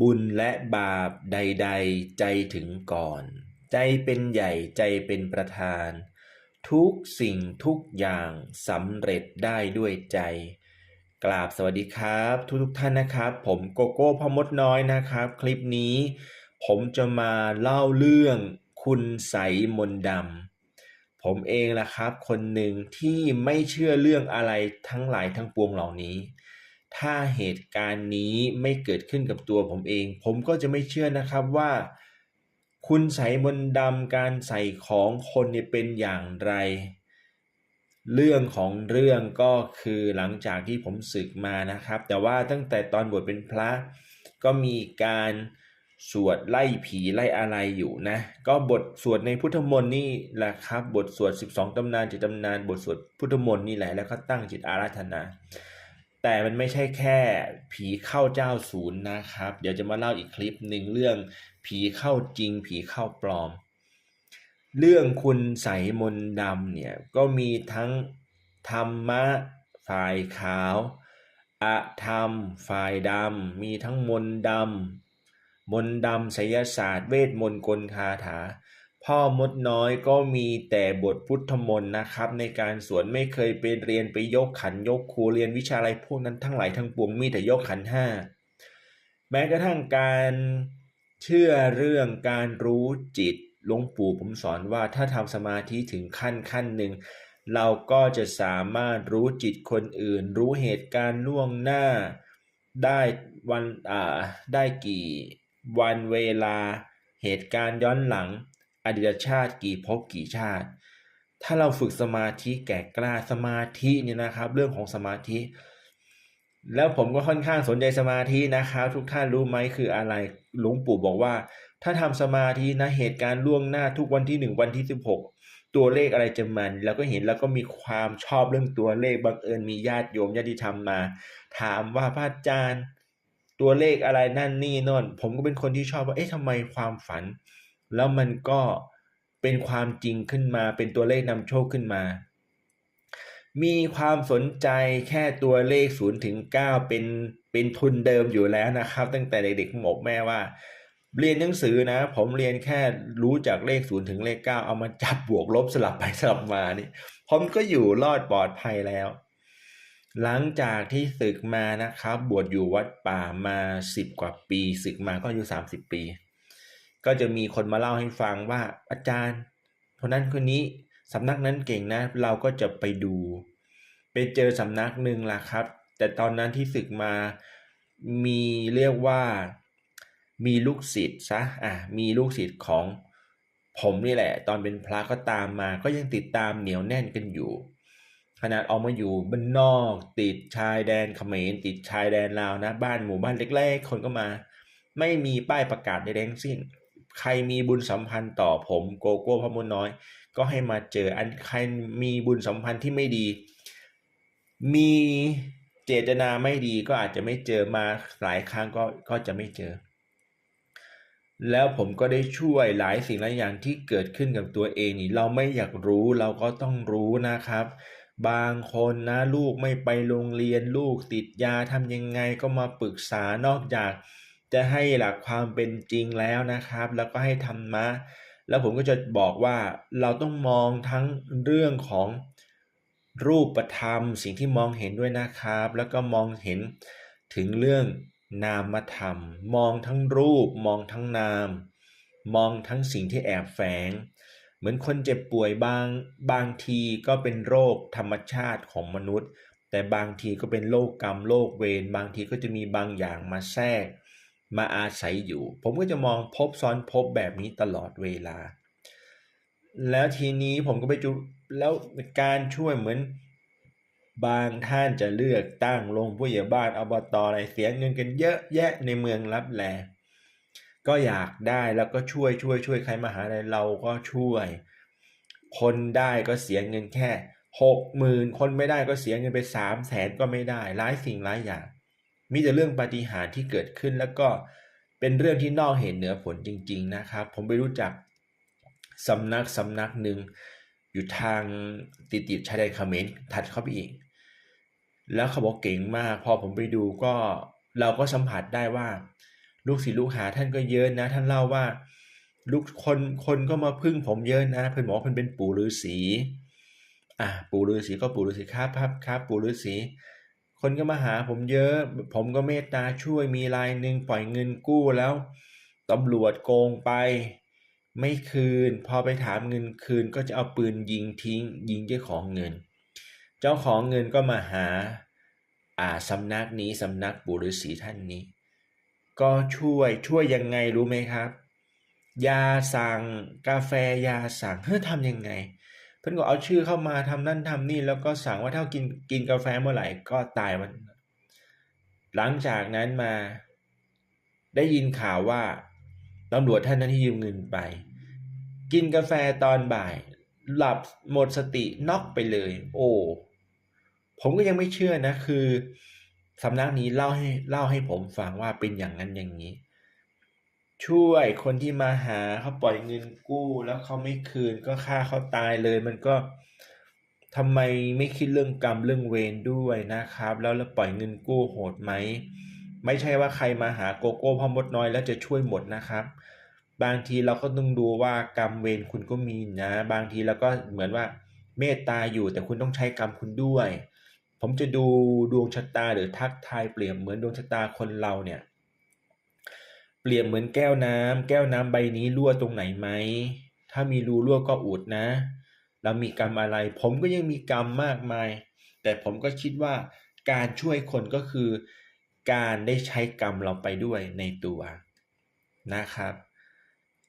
บุญและบาปใด ๆ ใจถึงก่อน ใจเป็นใหญ่ใจเป็นประธาน ทุกสิ่งทุกอย่างสำเร็จได้ด้วยใจ กราบสวัสดีครับ ทุกทุกๆท่านนะครับ ผมโกโก้พมดน้อยนะครับ คลิปนี้ ผมจะมาเล่าเรื่องคุณใสมนดำผมเองล่ะครับ คนหนึ่งที่ไม่เชื่อเรื่องอะไรทั้งหลายทั้งปวงเหล่านี้ ถ้าเหตุการณ์นี้ไม่เกิดขึ้นกับตัวผมเอง ผมก็จะไม่เชื่อนะครับว่า คุณใสยมนดำการใส่ของคนเนี่ยเป็นอย่างไร เรื่องของเรื่องก็คือหลังจากที่ผมศึกมานะครับ แต่ว่าตั้งแต่ตอนบวชเป็นพระ ก็มีการสวดไล่ผีไล่อะไรอยู่นะ ก็บทสวดในพุทธมนต์นี่แหละครับ บทสวด 12ตำนานจิตตำนาน บทสวดพุทธมนต์นี่แหละแล้วก็ตั้งจิตอาราธนา แต่มันไม่ใช่แค่ผีเข้าเจ้าศูนย์นะครับ เดี๋ยวจะมาเล่าอีกคลิปหนึ่งเรื่องผีเข้าจริง ผีเข้าปลอม เรื่องคุณใสมนดำเนี่ยก็มีทั้งธรรมะฝ่ายขาวอะธรรมฝ่ายดำมีทั้งมนดำมนดำไสยศาสตร์ เวทมนต์กลคาถา พ่อมดน้อยก็มีแต่บทพุทธมนต์นะครับ ในการสวดไม่เคยไปเรียนไปยกขันยกครูเรียนวิชาอะไรพวกนั้นทั้งหลายทั้งปวงมีแต่ยกขันห้าแม้กระทั่งการเชื่อเรื่องการรู้จิตหลวงปู่ผมสอนว่าถ้าทำสมาธิถึงขั้นขั้นหนึ่งเราก็จะสามารถรู้จิตคนอื่น รู้เหตุการณ์ล่วงหน้า ได้วันอ่าได้กี่วันเวลาเหตุการณ์ย้อนหลัง อดีตชาติกี่ภพกี่ชาติ ถ้าเราฝึกสมาธิแก่กล้าสมาธิเนี่ยนะครับ เรื่องของสมาธิ แล้วผมก็ค่อนข้างสนใจสมาธินะครับ ทุกท่านรู้ไหมคืออะไรหลวงปู่บอกว่า ถ้าทำสมาธินะเหตุการณ์ล่วงหน้าทุกวันที่หนึ่งวันที่สิบหกตัวเลขอะไรจะมันแล้วก็เห็นแล้วก็มีความชอบเรื่องตัวเลขบังเอิญมีญาติโยมญาติธรรมมา ถามว่าพระอาจารย์ตัวเลขอะไรนั่นนี่โนนผมก็เป็นคนที่ชอบว่าเอ๊ะทำไมความฝัน แล้วมันก็เป็นความจริงขึ้นมา เป็นตัวเลขนำโชคขึ้นมา มีความสนใจแค่ตัวเลข0ูนย์ถึงเเป็นเป็นทุนเดิมอยู่แล้วนะครับ ตั้งแต่เด็กๆผมบอกแม่ว่า เรียนหนังสือนะ ผมเรียนแค่รู้จากเลข0ูนย์ถึงเลข9เอามาจับบวกลบสลับไปสลับมานี่ผมก็อยู่รอดปลอดภัยแล้ว หลังจากที่ศึกมานะครับ บวชอยู่วัดป่ามา 10 กว่าปีศึกมาก็อายุ30 ปี ก็จะมีคนมาเล่าให้ฟังว่าอาจารย์คนนั้นคนนี้สำนักนั้นเก่งนะ เราก็จะไปดู ไปเจอสำนักหนึ่งล่ะครับ แต่ตอนนั้นที่ศึกมามีเรียกว่ามีลูกศิษย์ซะอะมีลูกศิษย์ของผมนี่แหละ ตอนเป็นพระก็ตามมา ก็ยังติดตามเหนียวแน่นกันอยู่ ขนาดออกมาอยู่บ้านนอก ติดชายแดนเขมรติดชายแดนลาวนะ บ้านหมู่บ้านเล็กๆ คนก็มา ไม่มีป้ายประกาศใดๆทั้งสิ้น ใครมีบุญสัมพันธ์ต่อผมโกโก้พระมน้อย ก็ให้มาเจออันใครมีบุญสัมพันธ์ที่ไม่ดี มีเจตนาไม่ดีก็อาจจะไม่เจอมาหลายครั้งก็ก็จะไม่เจอ แล้วผมก็ได้ช่วยหลายสิ่งหลายอย่างที่เกิดขึ้นกับตัวเองนี่เราไม่อยากรู้เราก็ต้องรู้นะครับบางคนนะลูกไม่ไปโรงเรียนลูกติดยาทำยังไงก็มาปรึกษานอกจาก จะให้หลักความเป็นจริงแล้วนะครับ แล้วก็ให้ธรรมะ แล้วผมก็จะบอกว่าเราต้องมองทั้งเรื่องของรูปธรรม สิ่งที่มองเห็นด้วยนะครับ แล้วก็มองเห็นถึงเรื่องนามธรรม มองทั้งรูป มองทั้งนาม มองทั้งสิ่งที่แอบแฝง เหมือนคนเจ็บป่วยบางบางทีก็เป็นโรคธรรมชาติของมนุษย์ แต่บางทีก็เป็นโรคกรรมโรคเวรบางทีก็จะมีบางอย่างมาแทรก มาอาศัยอยู่ ผมก็จะมองพบซ้อนพบแบบนี้ตลอดเวลา แล้วทีนี้ผมก็ไปจุแล้วการช่วยเหมือนบางท่านจะเลือกตั้งลงผู้ใหญ่บ้านอบตอะไรเสียเงินกันเยอะแยะในเมืองรับแลก็อยากได้แล้วก็ช่วยช่วยช่วยใครมาหาอะไรเราก็ช่วย คนได้ก็เสียเงินแค่หกหมื่นคนไม่ได้ก็เสียเงินไปสามแสนก็ไม่ได้หลายสิ่งหลายอย่าง มีแต่เรื่องปาฏิหาริย์ที่เกิดขึ้น แล้วก็เป็นเรื่องที่นอกเหตุเหนือผลจริง ๆนะครับ ผมไปรู้จักสำนักสำนักหนึ่งอยู่ทางติดติดชายแดนเขมรถัดเข้าไปอีก แล้วเขาบอกเก่งมาก พอผมไปดูก็เราก็สัมผัสได้ว่า ลูกศิษย์ลูกหาท่านก็เยอะนะ ท่านเล่าว่า ลูกคนคนก็มาพึ่งผมเยอะนะเพิ่นบอกว่าเพิ่นเป็นปู่ฤาษีอะปู่ฤาษีก็ปู่ฤาษีครับครับครับปู่ฤาษี คนก็มาหาผมเยอะ ผมก็เมตตาช่วยมีรายหนึ่งปล่อยเงินกู้แล้วตำรวจโกงไป ไม่คืน พอไปถามเงินคืนก็จะเอาปืนยิงทิ้ง ยิงเจ้าของเงิน เจ้าของเงินก็มาหาอ่าสำนักนี้สำนักปู่ฤาษีท่านนี้ ก็ช่วยช่วยยังไงรู้ไหมครับ ยาสั่งกาแฟยาสั่งเฮ้ยทำยังไง เพื่อนก็เอาชื่อเข้ามาทำนั่นทำนี่ แล้วก็สั่งว่าถ้ากินกินกาแฟเมื่อไหร่ก็ตายมัน หลังจากนั้นมาได้ยินข่าวว่าตำรวจท่านนั้นที่ยืมเงินไป กินกาแฟตอนบ่าย หลับหมดสติน็อกไปเลย โอ้ผมก็ยังไม่เชื่อนะคือสำนักนี้เล่าให้เล่าให้ผมฟังว่าเป็นอย่างนั้นอย่างนี้ ช่วยคนที่มาหาเขาปล่อยเงินกู้แล้วเขาไม่คืนก็ฆ่าเขาตายเลย มันก็ทำไมไม่คิดเรื่องกรรมเรื่องเวรด้วยนะครับ แล้วแล้วปล่อยเงินกู้โหดไหมไม่ใช่ว่าใครมาหาโกโก้พ่อมดน้อยแล้วจะช่วยหมดนะครับ บางทีเราก็ต้องดูว่ากรรมเวรคุณก็มีนะ บางทีเราก็เหมือนว่าเมตตาอยู่แต่คุณต้องใช้กรรมคุณด้วย ผมจะดูดวงชะตาหรือทักทายเปรียบเหมือนดวงชะตาคนเราเนี่ย เปรียบเหมือนแก้วน้ำแก้วน้ำใบนี้รั่วตรงไหนไหม ถ้ามีรูรั่วก็อุดนะ เรามีกรรมอะไร ผมก็ยังมีกรรมมากมาย แต่ผมก็คิดว่าการช่วยคนก็คือ การได้ใช้กรรมเราไปด้วยในตัวนะครับ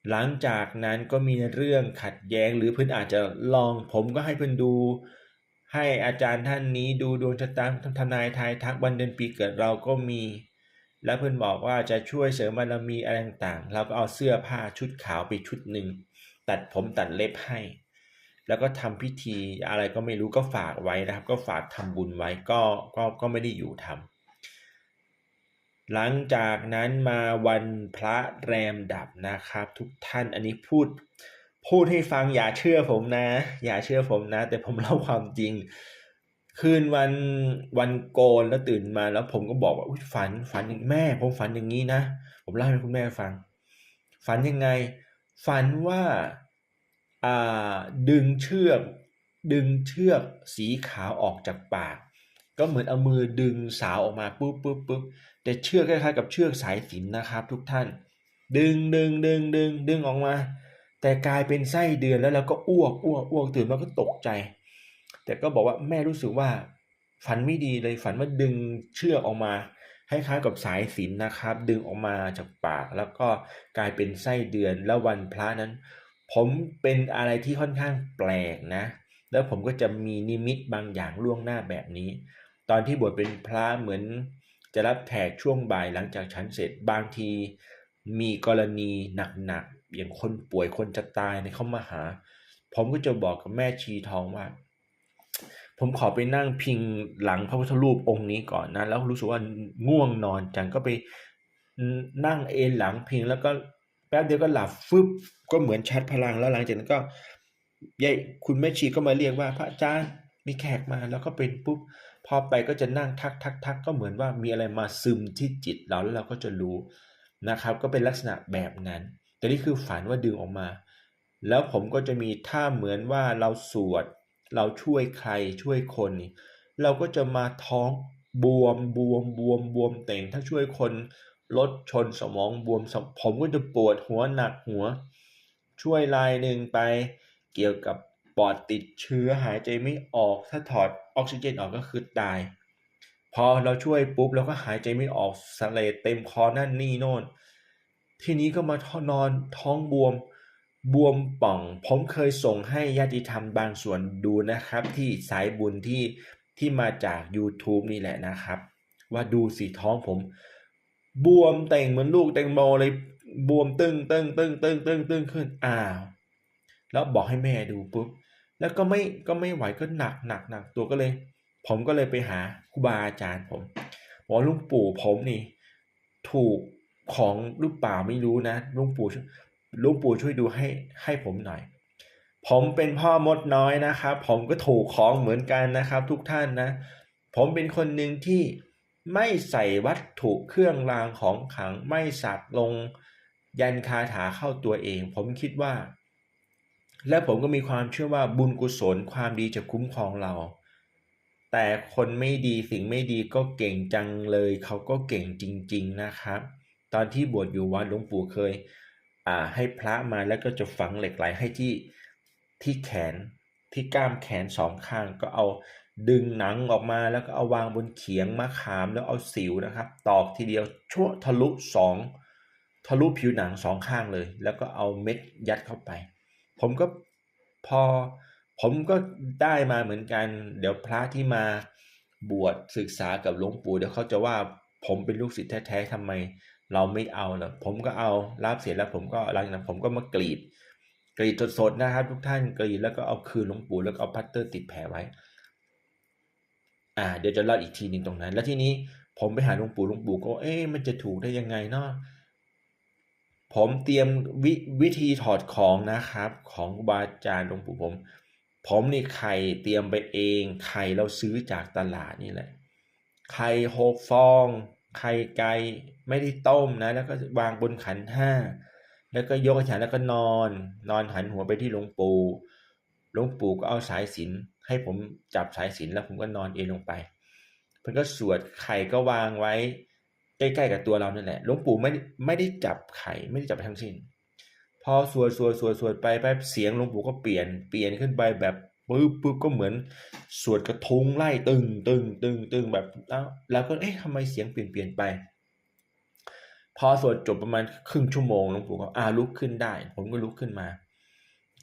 หลังจากนั้นก็มีเรื่องขัดแย้งหรือเพื่อนอาจจะลอง ผมก็ให้เพื่อนดู ให้อาจารย์ท่านนี้ดูดวงชะตาทนายทายทักวันเดือนปีเกิดเราก็มี แล้วเพื่อนบอกว่าจะช่วยเสริมบารมีอะไรต่างๆเราก็เอาเสื้อผ้าชุดขาวไปชุดหนึ่งตัดผมตัดเล็บให้ แล้วก็ทำพิธีอะไรก็ไม่รู้ก็ฝากไว้นะครับ ก็ฝากทำบุญไว้ก็ก็ก็ไม่ได้อยู่ทำหลังจากนั้นมาวันพระแรมดับนะครับ ทุกท่านอันนี้พูดพูดให้ฟังอย่าเชื่อผมนะ อย่าเชื่อผมนะ แต่ผมเล่าความจริง คืนวันวันโกนแล้วตื่นมาแล้วผมก็บอกว่าฝันฝันอย่างแม่ ผมฝันอย่างนี้นะผมเล่าให้คุณแม่ฟัง ฝันยังไง ฝันว่าอ่าดึงเชือกดึงเชือกสีขาวออกจากปาก ก็เหมือนเอามือดึงสาวออกมาปุ๊บปุ๊บปุ๊บแต่เชือกคล้ายๆกับเชือกสายสินนะครับ ทุกท่าน ดึงดึงดึงดึงดึงออกมา แต่กลายเป็นไส้เดือนแล้วเราก็อ้วกอ้วกอ้วกตื่นมาก็ตกใจ แต่ก็บอกว่าแม่รู้สึกว่าฝันไม่ดีเลยฝันว่าดึงเชือกออกมาคล้ายๆกับสายสินนะครับ ดึงออกมาจากปาก แล้วก็กลายเป็นไส้เดือนแล้ววันพระนั้น ผมเป็นอะไรที่ค่อนข้างแปลกนะ แล้วผมก็จะมีนิมิตบางอย่างล่วงหน้าแบบนี้ ตอนที่บวชเป็นพระเหมือนจะรับแขกช่วงบ่ายหลังจากฉันเสร็จบางทีมีกรณีหนักๆอย่างคนป่วยคนจะตายเนี่ยเข้ามาหา ผมก็จะบอกกับแม่ชีทองว่า ผมขอไปนั่งพิงหลังพระพุทธรูปองค์นี้ก่อนนะ แล้วรู้สึกว่าง่วงนอนจังก็ไปนั่งเอนหลังพิง แล้วก็แป๊บเดียวก็หลับฟึบก็เหมือนชัดพลังแล้วหลังจากนั้นก็ยายคุณแม่ชีก็มาเรียกว่าพระอาจารย์มีแขกมาแล้วก็เป็นปุ๊บพอไปก็จะนั่งทักทักทักก็เหมือนว่ามีอะไรมาซึมที่จิตเราแล้วเราก็จะรู้นะครับ ก็เป็นลักษณะแบบนั้น แต่นี่คือฝันว่าดึงออกมา แล้วผมก็จะมีท่าเหมือนว่าเราสวด เราช่วยใครช่วยคนเราก็จะมาท้องบวมบวมบวมบวมเต่งถ้าช่วยคนรถชนสมองบวมผมก็จะปวดหัวหนักหัว ช่วยลายหนึ่งไปเกี่ยวกับปอดติดเชื้อหายใจไม่ออก ถ้าถอดออกซิเจนออกก็คือตาย พอเราช่วยปุ๊บเราก็หายใจไม่ออกสเลดเต็มคอนั่นนี่โน่น ทีนี้ก็มานอนท้องบวม บวมป่อง ผมเคยส่งให้ญาติธรรมบางส่วนดูนะครับ ที่สายบุญที่ที่มาจาก YouTube นี่แหละนะครับ ว่าดูสีท้องผม บวมแต่งเหมือนลูกแตงโมเลยบวมตึงตึงตึงตึงตึงตึงขึ้นอ้าวแล้วบอกให้แม่ดูปุ๊บแล้วก็ไม่ก็ไม่ไหวก็หนักหนักหนักตัวก็เลย ผมก็เลยไปหาครูบาอาจารย์ผมบอกลุงปู่ผมนี่ ถูกของหรือเปล่าไม่รู้นะลุงปู่ ลุงปู่ช่วยดูให้ให้ผมหน่อย ผมเป็นพ่อมดน้อยนะครับ ผมก็ถูกของเหมือนกันนะครับ ทุกท่านนะ ผมเป็นคนหนึ่งที่ไม่ใส่วัตถุเครื่องรางของขังไม่สักลงยันคาถาเข้าตัวเอง ผมคิดว่า และผมก็มีความเชื่อว่าบุญกุศลความดีจะคุ้มครองเรา แต่คนไม่ดีสิ่งไม่ดีก็เก่งจังเลย เขาก็เก่งจริง ๆนะครับ ตอนที่บวชอยู่วัดหลวงปู่เคย อ่าให้พระมาแล้วก็จะฝังเหล็กไหลให้ที่ที่แขนที่กล้ามแขนสองข้างก็เอาดึงหนังออกมาแล้วก็เอาวางบนเขียงมะขามแล้วเอาสิวนะครับ ตอกทีเดียวชั่วทะลุสองทะลุผิวหนังสองข้างเลย แล้วก็เอาเม็ดยัดเข้าไป ผมก็พอผมก็ได้มาเหมือนกัน เดี๋ยวพระที่มาบวชศึกษากับหลวงปู่เดี๋ยวเขาจะว่าผมเป็นลูกศิษย์แท้ๆทำไม เราไม่เอาล่ะผมก็เอารับเสร็จแล้วผมก็หลังจากนั้นผมก็มากรีด กรีดสดๆนะครับ ทุกท่านกรีดแล้วก็เอาคืนหลวงปู่แล้วก็เอาพัตเตอร์ติดแผลไว้ อ่า เดี๋ยวจะเล่าอีกทีหนึงตรงนั้น แล้วทีนี้ผมไปหาหลวงปู่หลวงปู่ก็ เอ๊ะมันจะถูกได้ยังไงเนาะผมเตรียมววิธีถอดของนะครับ ของครูบาอาจารย์หลวงปู่ผม ผมนี่ไข่เตรียมไปเองไข่เราซื้อจากตลาดนี่แหละไข่หกฟอง ไข่ไก่ไม่ได้ต้มนะ แล้วก็วางบนขันห้าแล้วก็ยกขันแล้วก็นอน นอนหันหัวไปที่หลวงปู่หลวงปู่ก็เอาสายสิญจนให้ผมจับสายสิญจนแล้วผมก็นอนเอนลงไปเพิ่นก็สวดไข่ก็วางไว้ ใกล้ๆกับตัวเรานั่นแหละหลวงปู่ไม่ไม่ได้จับไข่ไม่ได้จับทั้งสิ้น พอสวดสวดสวดสวดไปแป๊บเสียงหลวงปู่ก็เปลี่ยนเปลี่ยนขึ้นไปแบบ ปึ๊บปึ๊บก็เหมือนสวดกระทุงไล่ตึงตึงตึงตึงแบบแล้วแล้วก็เอ๊ะทำไมเสียงเปลี่ยนเปลี่ยนไป พอสวดจบประมาณครึ่งชั่วโมงหลวงปู่ก็อ่าลุกขึ้นได้ ผมก็ลุกขึ้นมา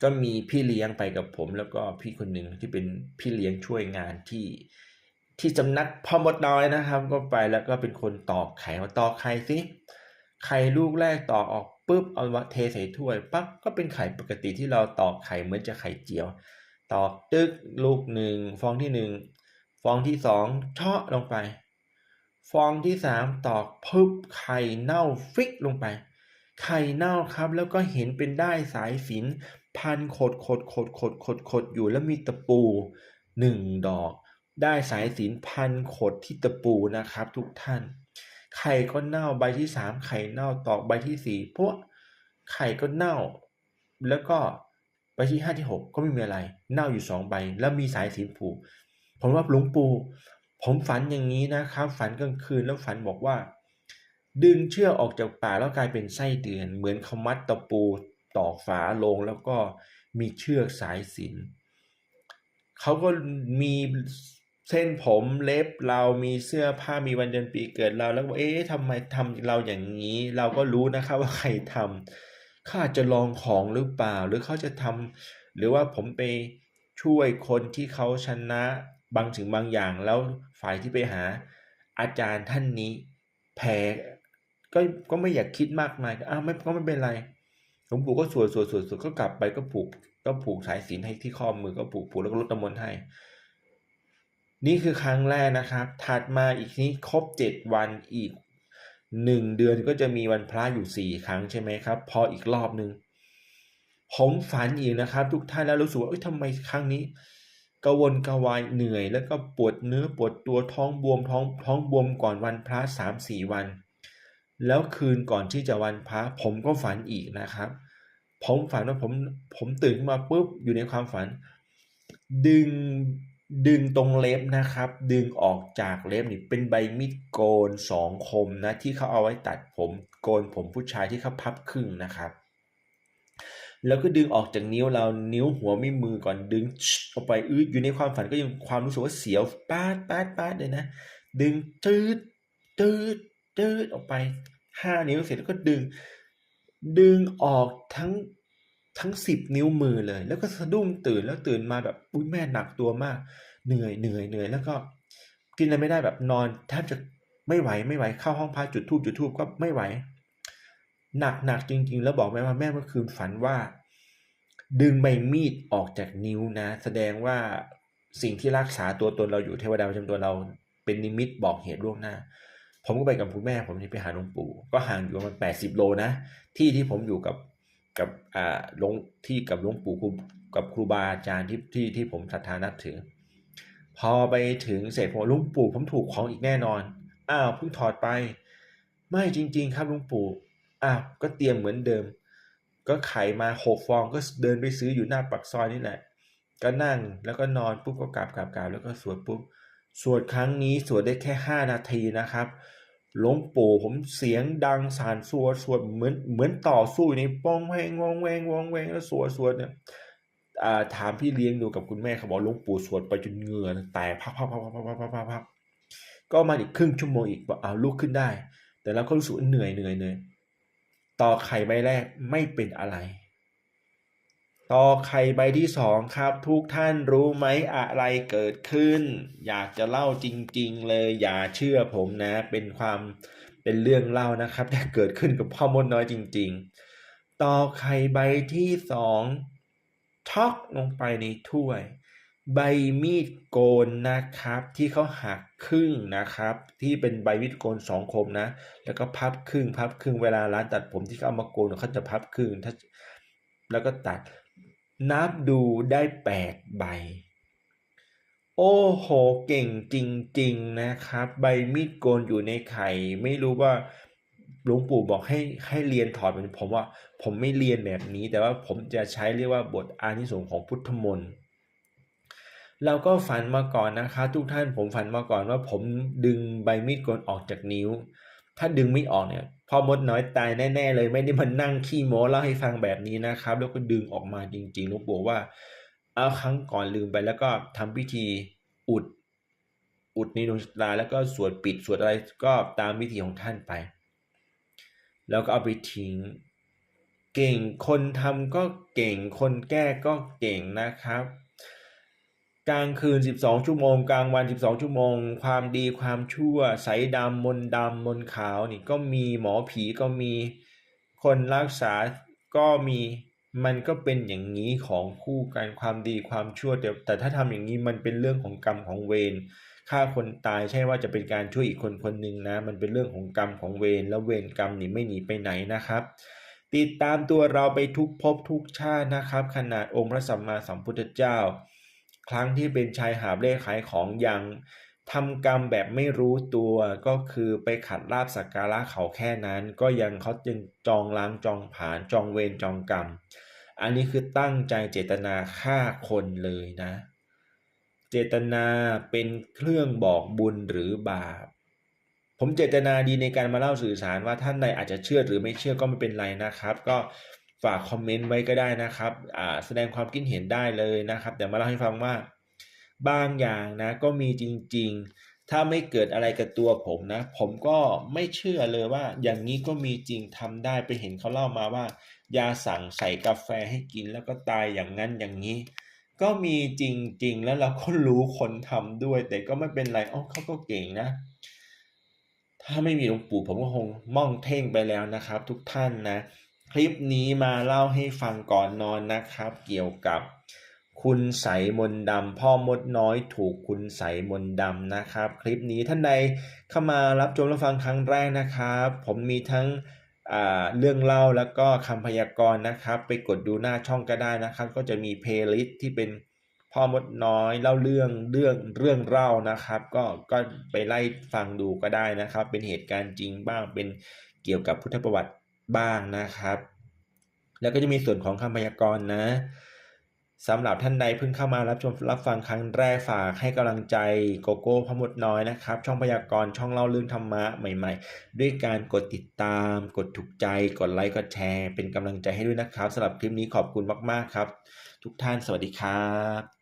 ก็มีพี่เลี้ยงไปกับผม แล้วก็พี่คนหนึ่งที่เป็นพี่เลี้ยงช่วยงานที่ที่สำนักพ่อมดน้อยนะครับ ก็ไปแล้วก็เป็นคนตอกไข่มาตอกไข่สิไข่ลูกแรกตอกออกปุ๊บเอาเทใส่ถ้วยปั๊บก็เป็นไข่ปกติที่เราตอกไข่เหมือนจะไข่เจียว ตอกตึกลูกหนึ่งฟองที่หนึ่งฟองที่สองเชาะลงไป ฟองที่สามตอกปุ๊บไข่เน่าฟิกลงไป ไข่เน่าครับแล้วก็เห็นเป็นได้สายสินพันขดขดขดขดขดขดอยู่แล้วมีตะปูหนึ่งดอก ได้สายสินพันขดที่ตะปูนะครับ ทุกท่าน ไข่ก็เน่าใบที่สามไข่เน่าตอกใบที่สี่พวกไข่ก็เน่า แล้วก็ ใบที่ห้าที่หกก็ไม่มีอะไร เน่าอยู่สองใบ แล้วมีสายสินผูกผมว่าหลวงปู่ผมฝันอย่างนี้นะครับ ฝันกลางคืนแล้วฝันบอกว่า ดึงเชือกออกจากป่าแล้วกลายเป็นไส้เดือน เหมือนเขามัดตะปูตอกฝาลงแล้วก็มีเชือกสายสินเขาก็มีเส้นผมเล็บเรามีเสื้อผ้ามีวันเดือนปีเกิดเราแล้วเอ๊ะทำไมทำเราอย่างนี้ เราก็รู้นะครับว่าใครทำ เขาอาจจะลองของหรือเปล่า หรือเขาจะทำหรือว่าผมไปช่วยคนที่เขาชนะบางถึงบางอย่างแล้วฝ่ายที่ไปหาอาจารย์ท่านนี้แพ้ก็ก็ไม่อยากคิดมากมายอ้าวไม่ก็ไม่เป็นไรหลวงปู่ก็สวดสวดสวดสวดก็กลับไปก็ผูกก็ผูกสายศีลให้ที่ข้อมือก็ผูกผูกแล้วก็ลดน้ำมนต์ให้ นี่คือครั้งแรกนะครับ ถัดมาอีกนี้ครบเจ็ดวันอีก หนึ่งเดือนก็จะมีวันพระอยู่สี่ครั้งใช่ไหมครับ พออีกรอบหนึ่งผมฝันอีกนะครับ ทุกท่านแล้วรู้สึกว่าเอ้ยทำไมครั้งนี้กระวนกระวายเหนื่อย แล้วก็ปวดเนื้อปวดตัวท้องบวมท้องท้องบวมก่อนวันพระสามสี่วัน แล้วคืนก่อนที่จะวันพระผมก็ฝันอีกนะครับ ผมฝันว่าผมผมตื่นขึ้นมาปุ๊บอยู่ในความฝัน ดึง ดึงตรงเล็บนะครับ ดึงออกจากเล็บนี่เป็นใบมีดโกนสองคมนะที่เขาเอาไว้ตัดผมโกนผมผู้ชายที่เขาพับครึ่งนะครับ แล้วก็ดึงออกจากนิ้วเรานิ้วหัวไม่มือก่อนดึงออกไปอื้ออยู่ในความฝันก็ยังความรู้สึกว่าเสียวป้าดป้าดป้าดเลยนะ ดึงตืดตืดตืดออกไปห้านิ้วเสร็จแล้วก็ดึง ดึงออกทั้ง ทั้งสิบนิ้วมือเลย แล้วก็สะดุ้งตื่นแล้วตื่นมาแบบอุ้ยแม่หนักตัวมาก เหนื่อยเหนื่อยเหนื่อยแล้วก็กินอะไรไม่ได้แบบนอนแทบจะไม่ไหวไม่ไหวเข้าห้องพักจุดทูบจุดทูบก็ไม่ไหว หนักหนักจริง ๆ แล้วบอกแม่ว่าแม่เมื่อคืนฝันว่า ดึงใบมีดออกจากนิ้วนะ แสดงว่าสิ่งที่รักษาตัวตนเราอยู่เทวดาประจำตัวเราเป็นนิมิตบอกเหตุล่วงหน้า ผมก็ไปกับคุณแม่ผมที่ไปหาหลวงปู่ ก็ห่างอยู่ประมาณแปดสิบโลนะ ที่ที่ผมอยู่กับ กับอ่าหลวงที่กับหลวงปู่ครูกับครูบาอาจารย์ที่ที่ที่ผมศรัทธานับถือ พอไปถึงเสร็จผมลวงปู่ผมถูกของอีกแน่นอนอ้าวเพิ่งถอดไป ไม่จริง ๆ ครับลวงปู่อ้าวก็เตรียมเหมือนเดิม ก็ไขมาหกฟองก็เดินไปซื้ออยู่หน้าปากซอยนี่แหละ ก็นั่งแล้วก็นอนปุ๊บก็กราบกราบกราบแล้วก็สวดปุ๊บสวดครั้งนี้สวดได้แค่ห้านาทีนะครับ หลวงปู่ผมเสียงดังสานสวดสวดเหมือนเหมือนต่อสู้อยู่ในป้องแวงวองแวงวองแวงแล้วสวดสวดเนี่ยถามพี่เลี้ยงดูกับคุณแม่เขาบอกหลวงปู่สวดไปจนเหงื่อแตกพักพักพักพักพักพักพักพักก็มาอีกครึ่งชั่วโมงอีกบอกเอาลุกขึ้นได้ แต่เราก็รู้สึกเหนื่อยเหนื่อยเหนื่อยต่อไข่ใบแรกไม่เป็นอะไร ต่อไข่ใบที่สองครับ ทุกท่านรู้ไหมอะไรเกิดขึ้น อยากจะเล่าจริง ๆ เลย อย่าเชื่อผมนะ เป็นความเป็นเรื่องเล่านะครับ แต่เกิดขึ้นกับพ่อมดน้อยจริง ๆ ต่อไข่ใบที่สองท็อกลงไปในถ้วย ใบมีดโกนนะครับ ที่เขาหักครึ่งนะครับ ที่เป็นใบมีดโกนสองคมนะ แล้วก็พับครึ่งพับครึ่งเวลาร้านตัดผมที่เขาเอามาโกนเขาจะพับครึ่งถ้าแล้วก็ตัด นับดูได้แปดใบ โอ้โห เก่งจริง ๆนะครับ ใบมีดโกนอยู่ในไข่ ไม่รู้ว่าหลวงปู่บอกให้ให้เรียนถอดเป็นผมว่า ผมไม่เรียนแบบนี้ แต่ว่าผมจะใช้เรียกว่าบทอานิสงส์ของพุทธมนต์เราก็ฝันมาก่อนนะคะ ทุกท่านผมฝันมาก่อนว่าผมดึงใบมีดโกนออกจากนิ้ว ถ้าดึงไม่ออกเนี่ยพ่อมดน้อยตายแน่ ๆ เลยไม่ได้มานั่งขี้โม้เล่าให้ฟังแบบนี้นะครับ แล้วก็ดึงออกมาจริงๆหลวงปู่ว่า เอาครั้งก่อนลืมไปแล้วก็ทำพิธีอุด อุดในดวงชะตาแล้วก็สวดปิดสวดอะไรก็ตามวิธีของท่านไป แล้วก็เอาไปทิ้งเก่งคนทำก็เก่งคนแก้ก็เก่งนะครับ กลางคืน 12 ชั่วโมง กลางวัน 12 ชั่วโมง ความดีความชั่วใสดำมนดำมนขาวนี่ก็มีหมอผีก็มีคนรักษาก็มีมันก็เป็นอย่างนี้ของคู่กันความดีความชั่วแต่แต่ถ้าทำอย่างนี้มันเป็นเรื่องของกรรมของเวรฆ่าคนตายใช่ว่าจะเป็นการช่วยอีกคนคนหนึ่งนะ มันเป็นเรื่องของกรรมของเวรแล้วเวรกรรมนี่ไม่หนีไปไหนนะครับ ติดตามตัวเราไปทุกภพทุกชาตินะครับ ขนาดองค์พระสัมมาสัมพุทธเจ้า ครั้งที่เป็นชายหาบเล่ขายของยังทำกรรมแบบไม่รู้ตัวก็คือไปขัดลาบสักการะเขาแค่นั้น ก็ยังเขาจึงจองล้างจองผานจองเวรจองกรรม อันนี้คือตั้งใจเจตนาฆ่าคนเลยนะ เจตนาเป็นเครื่องบอกบุญหรือบาป ผมเจตนาดีในการมาเล่าสื่อสารว่าท่านใดอาจจะเชื่อหรือไม่เชื่อก็ไม่เป็นไรนะครับ ก็ ฝากคอมเมนต์ไว้ก็ได้นะครับแสดงความคิดเห็นได้เลยนะครับแต่มาเล่าให้ฟังว่า บางอย่างนะก็มีจริง ๆ ถ้าไม่เกิดอะไรกับตัวผมนะ ผมก็ไม่เชื่อเลยว่า อย่างนี้ก็มีจริงทำได้ไปเห็นเขาเล่ามาว่า ยาสั่งใส่กาแฟให้กินแล้วก็ตายอย่างนั้นอย่างนี้ ก็มีจริง ๆ แล้วเราก็รู้คนทำด้วย แต่ก็ไม่เป็นไรอ๋อเขาก็เก่งนะถ้าไม่มีหลวงปู่ผมก็คงม่องเท่งไปแล้วนะครับ ทุกท่านนะ คลิปนี้มาเล่าให้ฟังก่อนนอนนะครับ เกี่ยวกับคุณใสมนดำพ่อมดน้อยถูกคุณใสมนดำนะครับ คลิปนี้ท่านใดเข้ามารับชมรับฟังครั้งแรกนะครับ ผมมีทั้งอ่าเรื่องเล่าแล้วก็คำพยากรณ์นะครับ ไปกดดูหน้าช่องก็ได้นะครับ ก็จะมีเพลย์ลิสต์ที่เป็นพ่อมดน้อยเล่าเรื่องเรื่องเรื่องเล่านะครับ ก็ก็ไปไล่ฟังดูก็ได้นะครับ เป็นเหตุการณ์จริงบ้างเป็นเกี่ยวกับพุทธประวัติ บ้างนะครับ แล้วก็จะมีส่วนของคำพยากรณ์นะสำหรับท่านใดเพิ่งเข้ามารับชมรับฟังครั้งแรกฝากให้กำลังใจโกโก้พมดน้อยนะครับ ช่องพยากรณ์ช่องเล่าเรื่องธรรมะใหม่ ๆ ด้วยการกดติดตาม กดถูกใจ กดไลค์กดแชร์ เป็นกำลังใจให้ด้วยนะครับสำหรับคลิปนี้ขอบคุณมากๆครับ ทุกท่านสวัสดีครับ